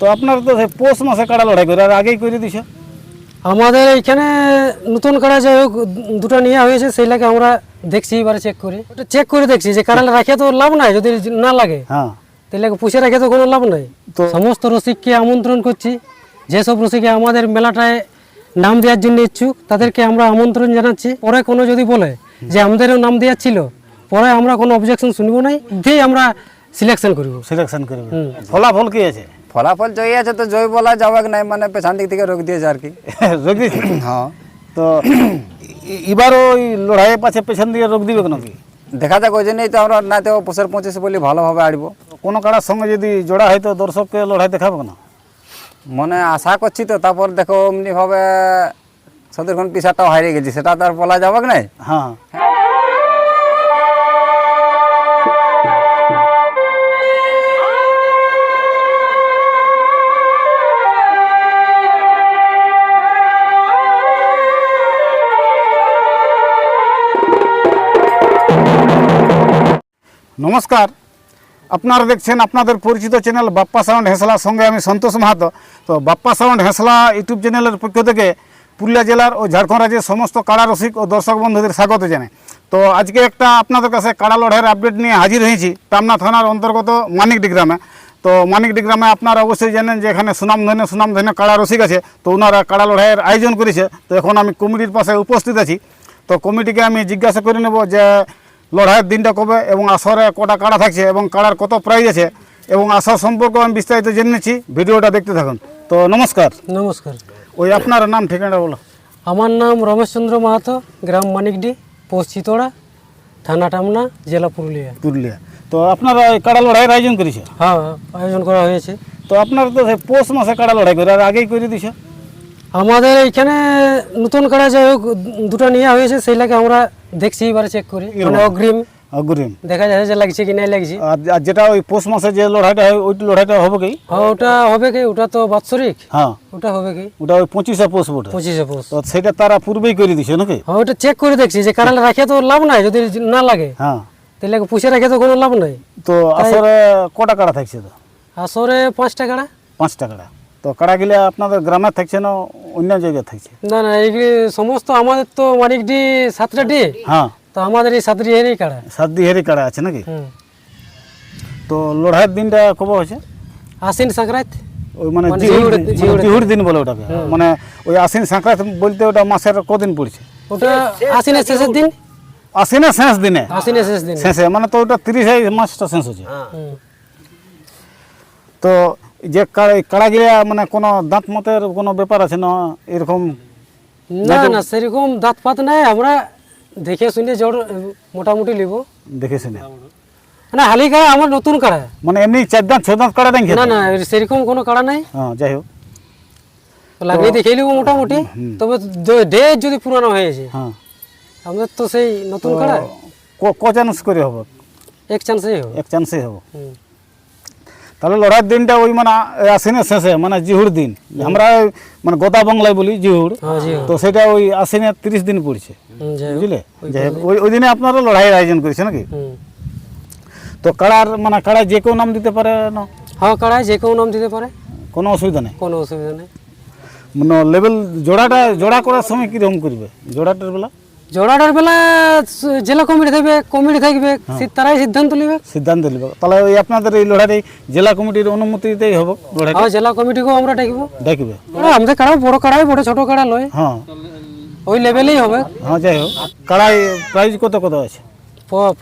তো আপনারা তো পৌষ মাসে কাড়া লড়াই করে আর আগেই করে দিছে। আমাদের এইখানে নতুন কাড়া যাই হোক দুটো নেওয়া হয়েছে সেই লাগে আমরা দেখছি এবারে চেক করে। ওটা চেক করে দেখছি যে কাড়া রাখে তো লাভ নাই যদি না লাগে। হ্যাঁ। তাহলে পুষে রাখে তো কোনো লাভ নাই। তো সমস্ত রসিককে আমন্ত্রণ করছি যেসব রসিকে আমাদের মেলাটায় নাম দেওয়ার জন্য ইচ্ছুক তাদেরকে আমরা আমন্ত্রণ জানাচ্ছি। পরে কোনো যদি বলে যে আমাদেরও নাম দেওয়ার ছিল পরে আমরা কোনো অবজেকশন শুনব নাই দিয়ে আমরা সিলেকশন করব। সিলেকশন করবে। ফলাফল কি আছে? ফলাফল জয়ী আছে তো জয় বলা যাবে নাই মানে পেছন দিক থেকে রোগ দিয়েছে আর কি। রোগ দিয়েছে? হ্যাঁ। তো এবার ওই লড়াইয়ের পাশে পেছন দিকে রোগ দিবে কেন কি দেখা যাক ওই জন্যই তো আমরা না তো পোষের পঁচিশ বলি ভালোভাবে আড়বো। কোনো কাড়ার সঙ্গে যদি জোড়া হয় তো দর্শককে লড়াই দেখাবে না? মনে আশা করছি তো তারপর দেখো এমনি ভাবে সদরক্ষণ পিসাটাও হারিয়ে গেছি সেটা তো আর বলা যাবে নাই? হ্যাঁ নমস্কার। আপনারা দেখছেন আপনাদের পরিচিত চ্যানেল বাপ্পা সাউন্ড হেঁসলার সঙ্গে আমি সন্তোষ মাহাতো। তো বাপ্পা সাউন্ড হেঁসলা ইউটিউব চ্যানেলের পক্ষ থেকে পুরুলিয়া জেলার ও ঝাড়খণ্ড রাজ্যের সমস্ত কাড়া রসিক ও দর্শক বন্ধুদের স্বাগত জানাই। তো আজকে একটা আপনাদের কাছে কাড়া লড়াইয়ের আপডেট নিয়ে হাজির হয়েছি। টামনা থানার অন্তর্গত মানিকডি গ্রামে। তো মানিকডি গ্রামে আপনারা অবশ্যই জানেন যে এখানে সুনামধন্য সুনামধন্য কাড়া রসিক আছে। তো ওনারা কাড়া লড়াইয়ের আয়োজন করেছে। তো এখন আমি কমিটির পাশে উপস্থিত আছি। তো কমিটিকে আমি জিজ্ঞাসা করে নেব যে লড়াইয়ের দিনটা কবে এবং আসরে কটা কাড়া থাকছে এবং কাড়ার কত প্রাইজ আছে এবং আসর সম্পর্কে আমি বিস্তারিত জেনেছি ভিডিওটা দেখতে থাকুন। তো নমস্কার। নমস্কার। ওই আপনার নাম ঠিকানা বলো। আমার নাম রমেশচন্দ্র মাহাতো গ্রাম মানিকডি পোস্ট চিতোড়া থানা টামনা জেলা পুরুলিয়া। পুরুলিয়া। তো আপনারা এই কাড়া লড়াইয়ের আয়োজন করেছে? হ্যাঁ আয়োজন করা হয়েছে। তো আপনারা তো পৌষ মাসে কাড়া লড়াই করে আর আগেই করে দিছে। আমাদের এইখানে নতুন কাড়া যাই হোক দুটো নেওয়া হয়েছে সেই লাগে আমরা দেখছি এবারে চেক করি। মানে অগ্রিম। অগ্রিম। দেখা যাচ্ছে যে লাগছে কি নাই লাগছে। আর যেটা ওই পৌষ মাসে যে লড়াইটা হয় ওই লড়াইটা হবে কি? হ্যাঁ ওটা হবে কি? ওটা তো বাৎসরিক। হ্যাঁ। ওটা হবে কি? ওটা ওই পঁচিশে পৌষ পঁচিশে পোষ। তো সেটা তারা পূর্বেই করে দিছে নাকি? হ্যাঁ ওটা চেক করে দেখছি যে রাখে তো লাভ নাই যদি না লাগে। হ্যাঁ। তাহলে পুষে রাখে তো কোনো লাভ নাই। তো আসরে কটা কাড়া থাকছে তো? আসরে পাঁচটা কাড়া। পাঁচটা কাড়া। তো কাড়া গেলে আপনাদের গ্রামে থাকছে না অন্য জায়গায় থাকছে? না না এইগুলি সমস্ত আমাদের তো মানিকডি সাতটা ডি হ্যাঁ। তো আমাদের এই সাতটি এরই কাড়া সাত দিহেরই কাড়া আছে নাকি? তো লড়াইয়ের দিনটা কবে হচ্ছে আশ্বিন সংক্রান্ত। ওই মানে মানে মানে জিহুর দিন বলে ওটাকে। মানে ওই আশ্বিন সংক্রান্ত বলতে ওটা মাসের কদিন পড়ছে? ওটা আশ্বিনের শেষের দিন। আশ্বিনের শেষ দিনে? আশ্বিনের শেষ দিন। শেষে মানে তো ওটা তিরিশে মাসটা শেষ হচ্ছে তো যে কাড়া- কাড়া গিলা মানে কোনো দাঁত মতের কোনো ব্যাপার আছে না এরকম? না না সেরকম দাঁত পাত নাই আমরা দেখে শুনে জোর মোটামুটি লিব। দেখেছি না মানে হালি কাড়া আমার নতুন কাড়া মানে এমনি চার দাঁত ছ দাঁত কাড়া দেন না না সেরকম কোনো কাড়া নাই। হ্যাঁ যাই হোক। লাগিয়ে দেখে লিব মোটামুটি। তবে ডে যদি পুরানো হয়েছে হ্যাঁ। আমাদের তো সেই নতুন কাড়া ক- ক চান্স করে হবে? এক চান্সেই হবে। এক চান্সেই হবে। হুম। তাহলে লড়াইয়ের দিনটা ওই মানে আশ্বিনের শেষে মানে জিহুর দিন। আমরা মানে গোদা বাংলায় বলি জিহুর। হ্যাঁ তো সেটা ওই আশ্বিনের তিরিশ দিন পড়ছে। বুঝলে? ওই ওই দিনে আপনারা লড়াইয়ের আয়োজন করেছে নাকি। তো কাড়ার মানে কাড়ায় যে কেউ নাম দিতে পারে না? হ্যাঁ কাড়ায় যে কেউ নাম দিতে পারে। কোনো অসুবিধা নেই। কোনো অসুবিধা নেই। মানে লেভেল জোড়াটা জোড়া করার সময় কীরকম করবে? জোড়াটার বেলা? জোড়াটার বেলা জেলা কমিটি থাকবে কমিটি থাকবে তারাই সিদ্ধান্ত নেবে। সিদ্ধান্ত নেবে। তাহলে ওই আপনাদের এই লড়াই জেলা কমিটির অনুমতিতেই হবে লড়াই হ্যাঁ জেলা কমিটিকেও আমরা ডাকবো। ডাকবে? আমাদের কাড়া বড় কাড়াই বড় ছোট কাড়া লয়। হ্যাঁ। ওই লেভেলেই হবে। হ্যাঁ যাই হোক। কাড়াই প্রাইজ কত কত আছে?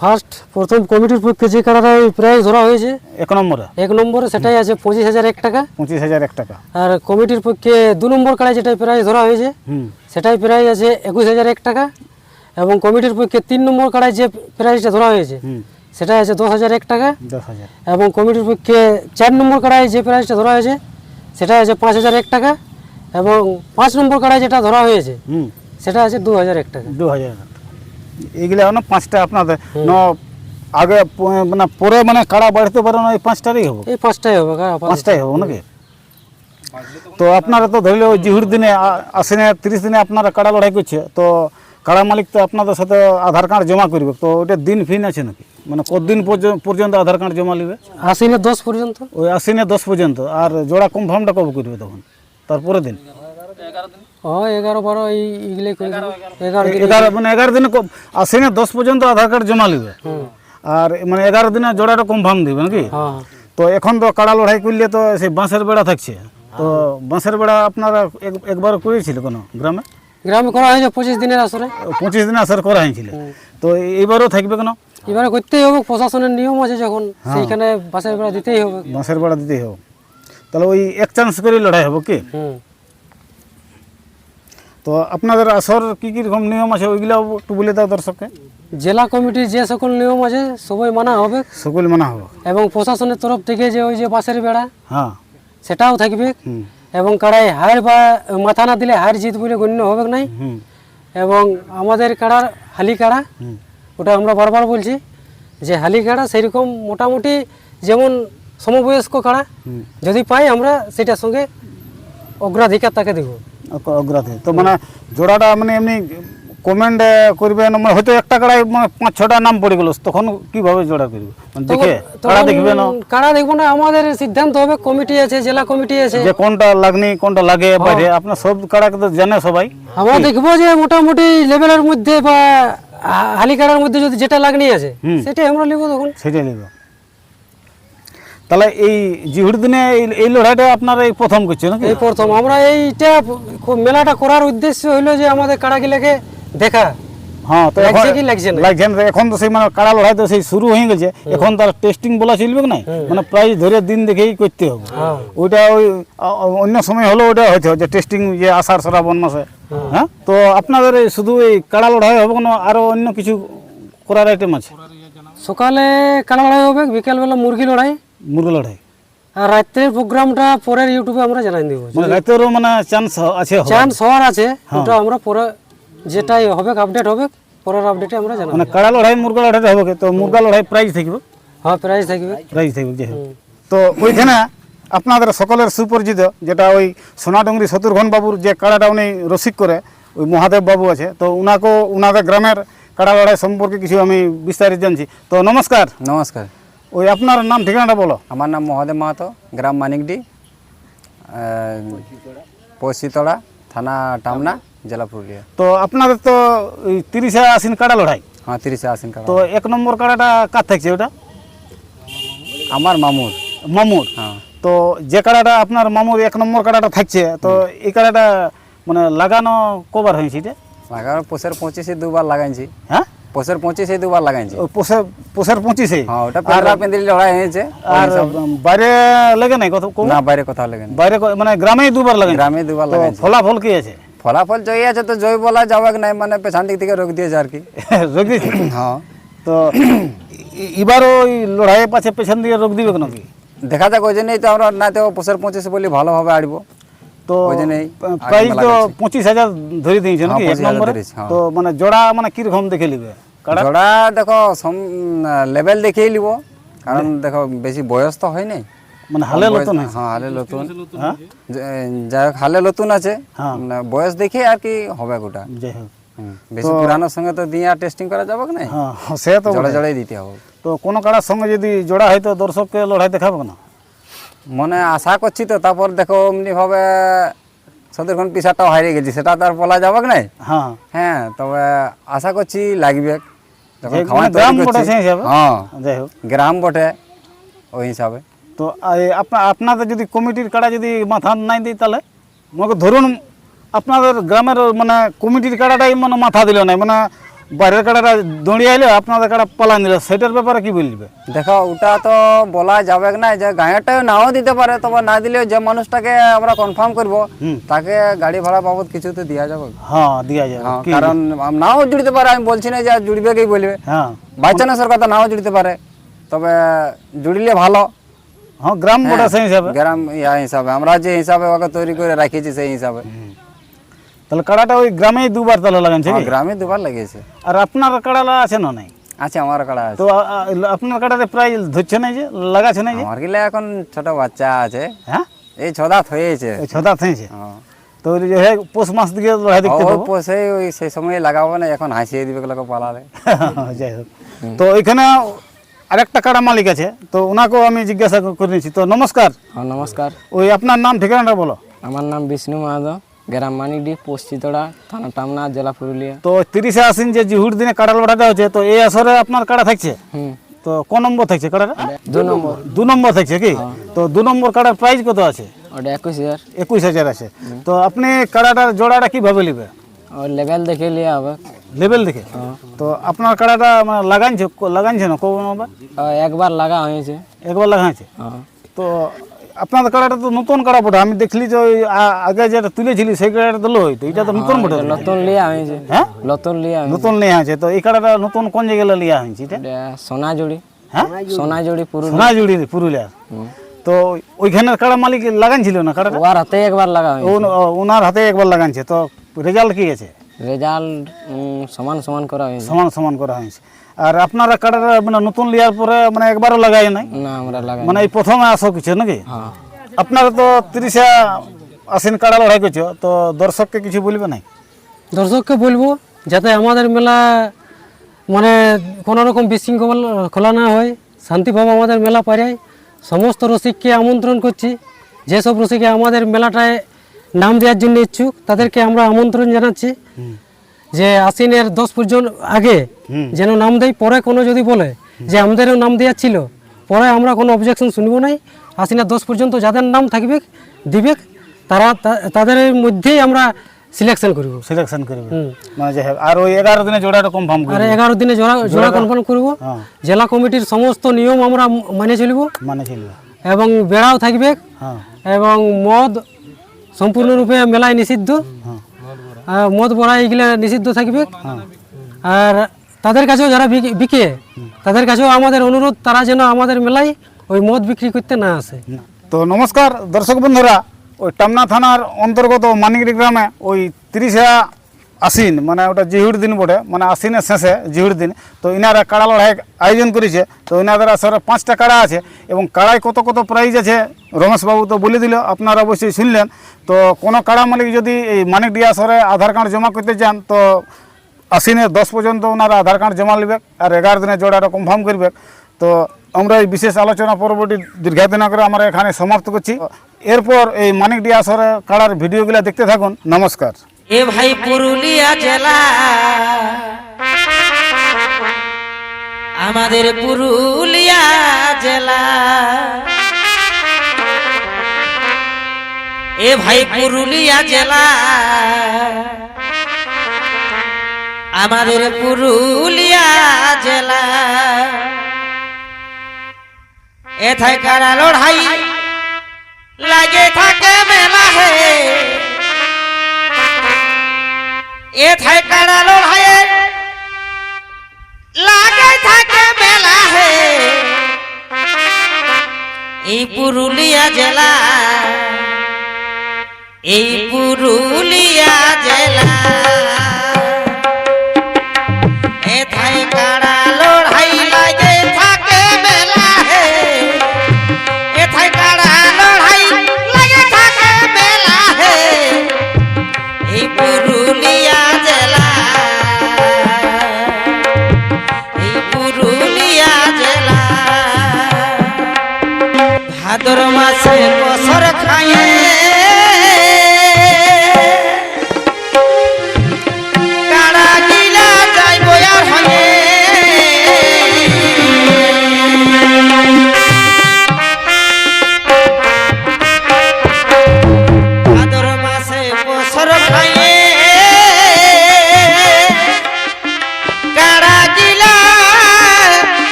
ফার্স্ট প্রথম কমিটির পক্ষে যে কাড়াটা প্রাইজ ধরা হয়েছে এক নম্বরে? এক নম্বরে সেটাই আছে পঁচিশ হাজার এক টাকা। পঁচিশ হাজার এক টাকা। আর কমিটির পক্ষে দু নম্বর কাড়ায় যেটা প্রাইজ ধরা হয়েছে সেটাই প্রাইজ আছে একুশ হাজার এক টাকা। এবং কমিটির পক্ষে তিন নম্বর কাড়ায় যে প্রাইজটা ধরা হয়েছে সেটা আছে দশ হাজার এক টাকা। এবং কমিটির পক্ষে চার নম্বর কাড়ায় যে প্রাইজটা ধরা হয়েছে সেটা আছে পাঁচ হাজার এক টাকা। এবং পাঁচ নম্বর কাড়ায় যেটা ধরা হয়েছে হুম। সেটা আছে দু হাজার এক টাকা। দু হাজার টাকা। এইগুলো না পাঁচটা আপনাদের ন আগে মানে পরে মানে কাড়া বাড়তে পারে না এই পাঁচটারই হবে? এই পাঁচটাই হবে পাঁচটাই হবে নাকি? তো আপনারা তো ধরলে ওই জিহুর দিনে আ- আশ্বিনে তিরিশ দিনে আপনারা কাড়া লড়াই করছে তো কাড়া মালিক তো আপনাদের সাথে আধার কার্ড জমা করবে তো ওটা দিন ফিন আছে নাকি? মানে কতদিন পর্য- পর্যন্ত আধার কার্ড জমা নেবে আশ্বিনের দশ পর্যন্ত। ওই আশ্বিনে দশ পর্যন্ত আর জোড়া কনফার্মটা কবে করবে তখন? তারপরে দিন? এগারো বারো। এগারো মানে এগারো দিনে ক- আশ্বিনে দশ পর্যন্ত আধার কার্ড জমা নেবে আর মানে এগারো দিনে জোড়াটা কনফার্ম দিবে নাকি? হ্যাঁ। তো এখন তো কাড়া লড়াই করলে তো সেই বাঁশের বেড়া থাকছে। তো বাঁশের বেড়া আপনারা এক- একবার করেছিল কোনো গ্রামে? গ্রামে করা হয়েছে পঁচিশ দিনের আসরে। পঁচিশ দিনে আসার করা হয়েছিল। তো এইবারও থাকবে কেন? এবারে করতেই হবে প্রশাসনের নিয়ম আছে যখন সেইখানে বাসের বেড়া দিতেই হবে। বাঁশের বেড়া দিতেই হবে। তাহলে ওই এক চান্স করে লড়াই হবে কি? তো আপনাদের আসর কি কি রকম নিয়ম আছে ওইগুলো একটু বলে দাও দর্শককে। জেলা কমিটির যে সকল নিয়ম আছে সবাই মানা হবে। সকল মানা হবে। এবং প্রশাসনের তরফ থেকে যে ওই যে বাসের বেড়া হ্যাঁ। সেটাও থাকবে। এবং কাড়াই হার বা মাথা না দিলে হার জিত বলে গণ্য হবে নাই। এবং আমাদের কাড়ার হালি কাড়া ওটা আমরা বারবার বলছি যে হালি কাড়া সেরকম মোটামুটি যেমন সমবয়স্ক কাড়া যদি পাই আমরা সেটার সঙ্গে অগ্রাধিকার তাকে দেবো। অগ্রাধিকার। তো মানে জোড়াটা মানে এমনি কমেন্ট করবে মানে হয়তো একটা কাড়ায় মানে পাঁচ ছটা নাম পড়ে গেল তখন কীভাবে জোড়া করবে? মানে দেখে কাড়া দেখবে না? কাড়া দেখব না আমাদের সিদ্ধান্ত হবে কমিটি আছে জেলা কমিটি আছে। যে কোনটা লাগনি কোনটা লাগে বাইরে আপনার সব কাড়াকে তো জানে সবাই। আমরা দেখব যে মোটামুটি লেভেলের মধ্যে বা হা- মধ্যে যদি যেটা লাগনি আছে। সেটাই আমরা নেব তখন। সেটাই নেবে। তাহলে এই জিহুর দিনে এই- লড়াইটা আপনার এই প্রথম করছে নাকি? এই প্রথম। আমরা এইটা মেলাটা করার উদ্দেশ্য হইল যে আমাদের কাড়াগুলোকে দেখা হ্যাঁ তো লাগছে কি লাগছে না? লাগছে না এখন তো সেই মানে কাড়া লড়াই তো সেই শুরু হয়ে গেছে এখন তার টেস্টিং বলা চলবে না মানে প্রাইস ধরে দিন দেখেই করতে হবে। ওইটা ওই অন্য সময় হলো ওটা হবে যে টেস্টিং যে আষাঢ় শ্রাবণ মাসে হ্যাঁ তো আপনাদের শুধু এই কাড়া লড়াই হবে কোনো আরও অন্য কিছু করার আইটেম আছে সকালে কাড়া লড়াই হবে বিকেলবেলা মুরগি লড়াই মুরগি লড়াই আর রাত্রের প্রোগ্রামটা পরের ইউটিউবে আমরা জানাই দেবো মানে রাতেরও মানে চান্স আছে। চান্স হওয়ার আছে। ওটা আমরা পরে যেটাই হবে আপডেট হবে পরের আপডেটে আমরা জানাব। মানে কাড়া লড়াই মুরগা লড়াইটা হবে তো মুরগা লড়াই প্রাইজ থাকবে? হ্যাঁ প্রাইজ থাকবে। প্রাইজ থাকবে। তো ওইখানে আপনাদের সকলের সুপরিচিত যেটা ওই সোনাডুঙ্গরি শত্রুঘ্ন বাবুর যে কাড়াটা উনি রসিক করে ওই মহাদেব বাবু আছে তো উনাকেও উনাদের গ্রামের কাড়া লড়াই সম্পর্কে কিছু আমি বিস্তারিত জানছি। তো নমস্কার। নমস্কার। ওই আপনার নাম ঠিকানাটা বলো। আমার নাম মহাদেব মাহাতো গ্রাম মানিকডি পশ্চিতড়া থানা টামনা। জেলা পুরুলিয়া তো আপনাদের তো তিরিশে আসিন কাড়া লড়াই। হ্যাঁ তিরিশে আসিন কাড়া তো এক নম্বর কাড়াটা কার থাকছে ওটা? আমার মামুর। মামুর? হ্যাঁ। তো যে কাড়াটা আপনার মামুর এক নম্বর কাড়াটা থাকছে তো এই কাড়াটা মানে লাগানো কবার হয়েছে এটা? লাগার পোষের পঁচিশে দুবার লাগাইছি। হ্যাঁ? পোষের পঁচিশে দুবার লাগাইছি। পোষের পোষের পঁচিশে? হ্যাঁ ওটা পেন্দ্রা পেন্দ্রি লড়াই হয়েছে আর বাইরে লেগে নাই কত না বাইরে কোথাও লেগেনি বাইরে মানে গ্রামেই দুবার লাগে গ্রামে দুবার লাগাইছি। ফলাফল কি আছে? ফলাফল জয়ী আছে তো জয় বলা যাবে নাই মানে পেছন দিক থেকে রোগ দিয়েছে আর কি। রোগী হ্যাঁ। তো এ- এবারও ওই লড়াইয়ের পাশে পেছন দিকে রোগ দিবে কেন কি দেখা যাক ওই জন্যই তো আমরা না তো পোষের পঁচিশে বলি ভালোভাবে আড়বো তো প্রাইস তো পঁচিশ হাজার ধরে দিয়েছে নাকি হ্যাঁ, এক নম্বরে? ধরেছে, হ্যাঁ। তো মানে জোড়া মানে কীরকম দেখে নিবে? জোড়া দেখো লেভেল দেখেই নিব। কারণ দেখো বেশি বয়স তো হয় নাই মানে হালে নতুন হ্যাঁ হালে নতুন। হ্যাঁ? যাই হোক হালে নতুন আছে। হ্যাঁ। বয়স দেখে আর কি হবে গোটা। যাই হোক। বেশি পুরানোর সঙ্গে তো দিয়ে আর টেস্টিং করা যাবে না হ্যাঁ সে তো জোড়া। জোড়াই দিতে হবে। তো কোনো কাড়ার সঙ্গে যদি জোড়া হয় তো দর্শককে লড়াই দেখাবে না মনে আশা করছি তো তারপর দেখো এমনি ভাবে সদরক্ষণ পিসাটাও হারিয়ে গেছি সেটা তো আর বলা যাবে না হ্যাঁ। হ্যাঁ তবে আশা করছি লাগবে। যখন খাওয়া মানে তৈরি করছি হ্যাঁ যাই হোক। গ্রাম বটে ওই হিসাবে। তো আপনাদের যদি কমিটির কাড়া যদি মাথা নাই দিই তাহলে? মনে ধরুন আপনাদের গ্রামের মানে কমিটির কাড়াটাই মানে মাথা দিল না মানে বাইরের কাড়াটা দৌড়িয়ে আইলে আপনাদের কাড়া পালান দিল সেটার ব্যাপারে কি বলবে? দেখো ওটা তো বলা যাবে না যে গাঁয়েরটাও নাও দিতে পারে তবে না দিলেও যে মানুষটাকে আমরা কনফার্ম করব তাকে গাড়ি ভাড়া বাবদ কিছু তো দেওয়া যাবে। হ্যাঁ দিয়া যাবে। হ্যাঁ, কারণ নাও জুড়তে পারে আমি বলছি না যে জুড়বে কেই বলবে। হ্যাঁ। বাই চান্সের কথা নাও জুড়তে পারে তবে জুড়লে ভালো। হ্যাঁ গ্রাম বটে সেই হিসাবে গ্রাম ইয়া হিসাবে আমরা যে হিসাবে ওকে তৈরি করে রাখিয়েছি সেই হিসাবে তাহলে কাড়াটা ওই গ্রামেই দুবার তাহলে লাগানছে হ্যাঁ, কি? গ্রামে দুবার লাগিয়েছে আর আপনার কাড়ালা আছে না নাই আছে আমার কাড়া আছে তো আপনার কাড়াতে প্রায় ধরছে নাই যে লাগাচ্ছে নাই যে আমার গেলে এখন ছোট বাচ্চা আছে হ্যাঁ এই ছদাত হয়েছে ওই ছদা থেঁছে হ্যাঁ। তো যে পৌষ মাস দিকে লড়াই দেখতে পাবো সেই ওই সেই সময় লাগাবো না এখন হাসিয়ে দিবে লোক পালালে যাই হোক তো ওইখানে আরেকটা কাড়া মালিক আছে তো ওনাকেও আমি জিজ্ঞাসা করে নিয়েছি তো নমস্কার। হ্যাঁ নমস্কার। ওই আপনার নাম ঠিকানাটা বলো। আমার নাম বিষ্ণু মাহাতো গ্রাম মানিকডি পোস্টিতড়া থানা টামনা জেলা পুরুলিয়া। তো তিরিশে আসিন যে জিহুর দিনে কাড়া লড়াইটা হচ্ছে তো এই আসরে আপনার কাড়া থাকছে? হুম। তো ক নম্বর থাকছে কাড়াটা? দু নম্বর। দু নম্বর থাকছে কি? তো দু নম্বর কাড়ার প্রাইস কত আছে? ওটা একুশ হাজার। একুশ হাজার আছে। তো আপনি কাড়াটার জোড়াটা কীভাবে নেবে ওর লেভেল দেখে লিয়া হবে লেভেল দেখে তো আপনার কাড়াটা মানে লাগাইছে লাগাইছে না ও একবার লাগা হয়েছে একবার লাগাইছে হ্যাঁ তো আপনাদের কাড়াটা তো নতুন কাড়া বটে আমি দেখলি যে ওই আ- আগে যেটা তুলেছিলি সেই কাড়াটা তো লই তো এটা তো নতুন বটে নতুন লিয়া হয়েছে হ্যাঁ নতুন লিয়া হয়েছে নতুন নেওয়া আছে তো এই কাড়াটা নতুন কোন জায়গায় লিয়া হয়েছে এটা সোনাঝুড়ি হ্যাঁ সোনাঝুড়ি পুরুলিয়া সোনাঝুড়ি পুরুলিয়ার তো ওইখানের কাড়া মালিক লাগানছিল না কাড়াটা ওর হাতে একবার লাগা হয়েছে ও- ও- ওনার হাতে একবার লাগানছে তো রেজাল্ট কি আছে রেজাল্ট সমান সমান করা হয়েছে সমান সমান করা হয়েছে। আর আপনারা কাড়াটা মানে নতুন লিয়ার পরে মানে একবারও লাগাই নাই? না আমরা লাগাই মানে এই প্রথমে আসো কিছু নাকি? হ্যাঁ। আপনারা তো তিরিশে আসিন কাড়া লড়াই করছ তো দর্শককে কিছু বলবে নাই? দর্শককে বলব যাতে আমাদের মেলা মানে কোনো রকম বিশৃঙ্খল খোলা না হয় শান্তিভাবে আমাদের মেলা পারায় সমস্ত রসিককে আমন্ত্রণ করছি। যেসব রসিকে আমাদের মেলাটায় নাম দেওয়ার জন্য ইচ্ছুক। তাদেরকে আমরা আমন্ত্রণ জানাচ্ছি যে আশ্বিনের দশ পর্যন্ত আগে যেন নাম দেয় পরে কোনো যদি বলে যে আমাদেরও নাম দেওয়ার ছিল পরে আমরা কোনো অবজেকশন শুনব নাই। আশ্বিনের দশ পর্যন্ত যাদের নাম থাকবে দিবে তারা তাদের মধ্যেই আমরা সিলেকশন করব। সিলেকশন করব। মানে আর ওই এগারো দিনে জোড়াটা কনফার্ম আর করবে এগারো দিনে জোড়া জোড়া কনফার্ম করব। জেলা কমিটির সমস্ত নিয়ম আমরা মানে চলব। মানে চলবে। এবং বেড়াও থাকবে। হ্যাঁ। এবং মদ সম্পূর্ণরূপে মেলায় নিষিদ্ধ। হ্যাঁ। আর মদ বড়া এগুলা নিষিদ্ধ থাকবে। আর তাদের কাছেও যারা বিকে- বিকে তাদের কাছেও আমাদের অনুরোধ তারা যেন আমাদের মেলায় ওই মদ বিক্রি করতে না আসে। তো নমস্কার দর্শক বন্ধুরা ওই টামনা থানার অন্তর্গত মানিকড়ি গ্রামে ওই তিরিশে আশ্বিন মানে ওটা জিহুর দিন বটে মানে আশ্বিনের শেষে জিহুর দিন। তো ইনারা কাড়া লড়াই আয়োজন করেছে, তো ইনাদের আসলে পাঁচটা কাড়া আছে, এবং কাড়ায় কত কত প্রাইজ আছে, রমেশবাবু তো বলে দিল, আপনারা অবশ্যই শুনলেন। তো কোনো কাড়া মালিক যদি এই মানিকডি আসরে আধার কার্ড জমা করতে চান, তো আশ্বিনের দশ পর্যন্ত ওনারা আধার কার্ড জমা নেবে, আর এগারো দিনে জোড়াটা কনফার্ম করবে। তো আমরা এই বিশেষ আলোচনা পরবর্তী দীর্ঘায়িত না করে আমরা এখানে সমাপ্ত করছি। এরপর এই মানিকডি আসরে কাড়ার ভিডিওগুলো দেখতে থাকুন। নমস্কার। এ ভাই পুরুলিয়া জেলা। আমাদের পুরুলিয়া জেলা। এ ভাই পুরুলিয়া জেলা। আমাদের পুরুলিয়া জেলা। এথায় কারা লড়াই লাগে থাকে মেলা হে। এ থাই কাড়া লড়াইয়ে লাগে থাকে মেলা হে। এই পুরুলিয়া জেলা এই পুরুলিয়া জেলা।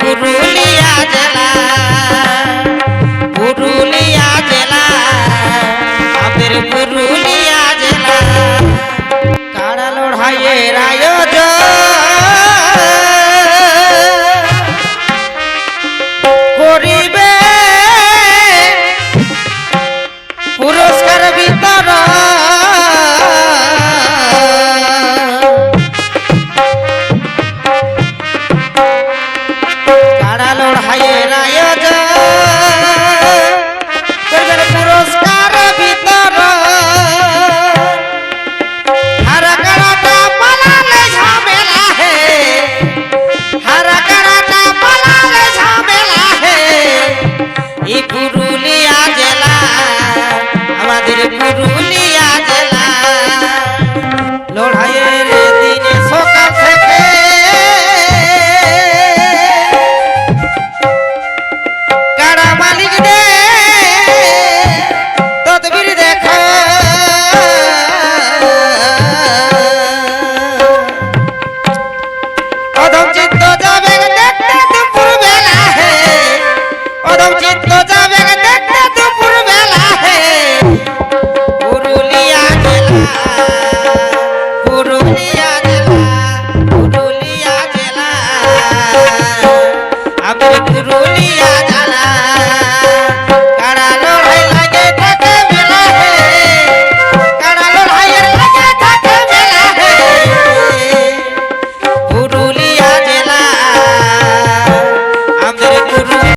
পুরুলিয়া জেলা কথা